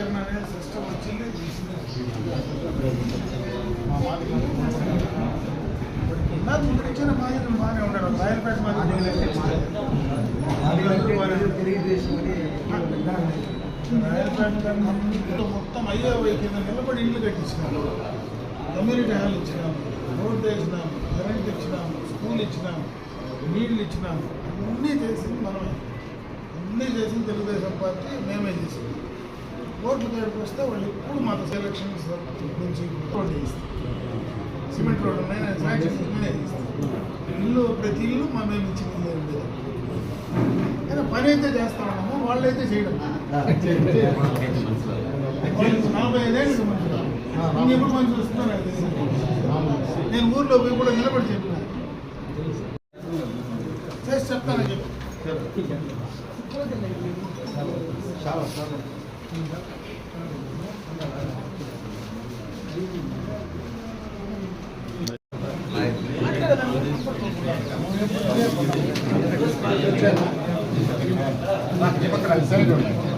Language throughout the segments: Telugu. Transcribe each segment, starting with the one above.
విభజన అనే సిస్టమ్ వచ్చింది నాకు ఇప్పుడు ఇచ్చిన మాదిరి బాగానే ఉన్నాడు. రాయలపేట రాయలపేట మొత్తం అయ్యే కింద నిలబడి ఇల్లు కట్టించినాము కమ్యూనిటీ హాల్ ఇచ్చినాము రోడ్ వేసినాము కరెంట్ ఇచ్చినాము స్కూల్ ఇచ్చినాము నీళ్ళు ఇచ్చినాము అన్నీ చేసింది మనమే. అన్నీ చేసింది తెలుగుదేశం పార్టీ మేమే చేసింది. ఓట్ల కాడికి వస్తే వాళ్ళు ఎప్పుడు మాకు సెలక్షన్స్ నుంచి రోడ్డు సిమెంట్ రోడ్డు ఉన్నాయి నేను శాంక్షన్ నేనే చేస్తాను ఇల్లు ప్రతి ఇల్లు మా మేము ఇచ్చిన ఇల్లు ఉండేది. కానీ పని అయితే చేస్తా ఉన్నాము వాళ్ళైతే చేయడం. వాళ్ళు నలభై ఐదేళ్ళు మనుషులు. నేను ఎప్పుడు మనుషులు వస్తున్నారు. నేను ఊర్లో పోయి కూడా నిలబడి చెప్పిన. చేసి చెప్తానని చెప్పి. Vai, tem pra caralho, sério, meu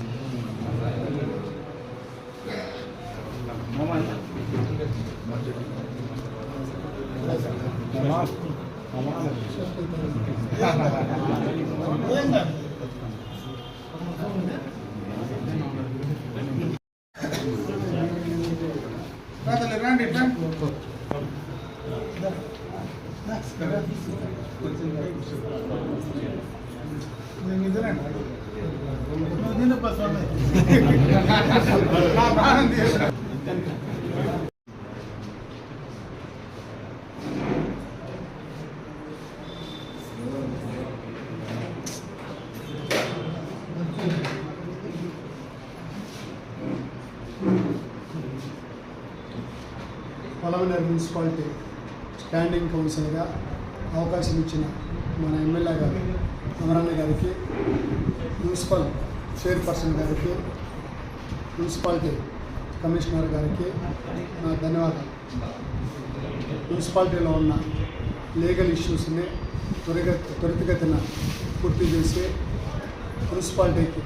రండి ఇట్లా నేను ఇద్దరండి నువ్వు తినప్ప స్వామి నా ప్రాణం పొలమనేరు మున్సిపాలిటీ స్టాండింగ్ కౌన్సిల్గా అవకాశం ఇచ్చిన మన ఎమ్మెల్యే గారు అమరన్న గారికి మున్సిపల్ చైర్పర్సన్ గారికి మున్సిపాలిటీ కమిషనర్ గారికి నా ధన్యవాదాలు. మున్సిపాలిటీలో ఉన్న లీగల్ ఇష్యూస్ని త్వరగ త్వరితగతిన పూర్తి చేసి మున్సిపాలిటీకి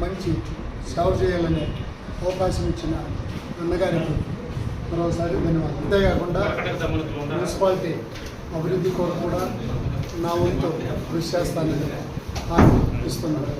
మంచి సేవ చేయాలనే అవకాశం ఇచ్చిన అన్నగారికి మరోసారి ధన్యవాదాలు. అంతేకాకుండా మున్సిపాలిటీ అభివృద్ధి కొరకు కూడా నా వంతు కృషి చేస్తానని హామీ ఇస్తున్నాను